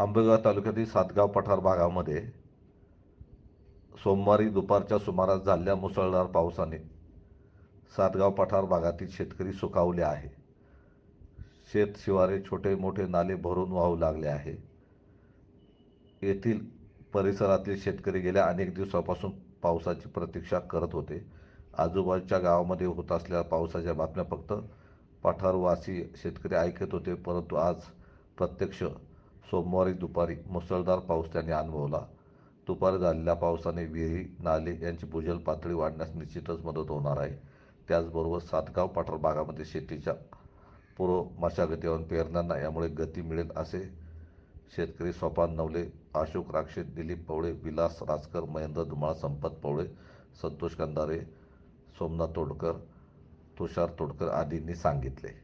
आंबेगाव तालुक्यातील सातगाव पठार भागामध्ये सोमवारी दुपारच्या सुमारास झालेल्या मुसळधार पावसाने सातगाव पठार भागातील शेतकरी सुखावले आहे. शेत शिवारे छोटे मोठे नाले भरून वाहू लागले आहे. येथील परिसरातील शेतकरी गेल्या अनेक दिवसापासून पावसाची प्रतीक्षा करत होते. आजूबाजूच्या गावामध्ये होत असलेल्या पावसाच्या बातम्या फक्त पठारवासी शेतकरी ऐकत होते परंतु आज प्रत्यक्ष सोमवारी दुपारी मुसळधार पाऊस त्यांनी अनुभवला. दुपारी झालेल्या पावसाने विहिरी नाले यांची भूजल पातळी वाढण्यास निश्चितच मदत होणार आहे. त्याचबरोबर सातगाव पाठार भागामध्ये शेतीच्या पूर्व मशागतीवरून पेरण्यांना यामुळे गती मिळेल असे शेतकरी सोपान नवले अशोक राक्षे दिलीप पवळे विलास राजकर महेंद्र धुमाळ संपत पवळे संतोष कंदारे सोमनाथ तोडकर तुषार तोडकर आदींनी सांगितले.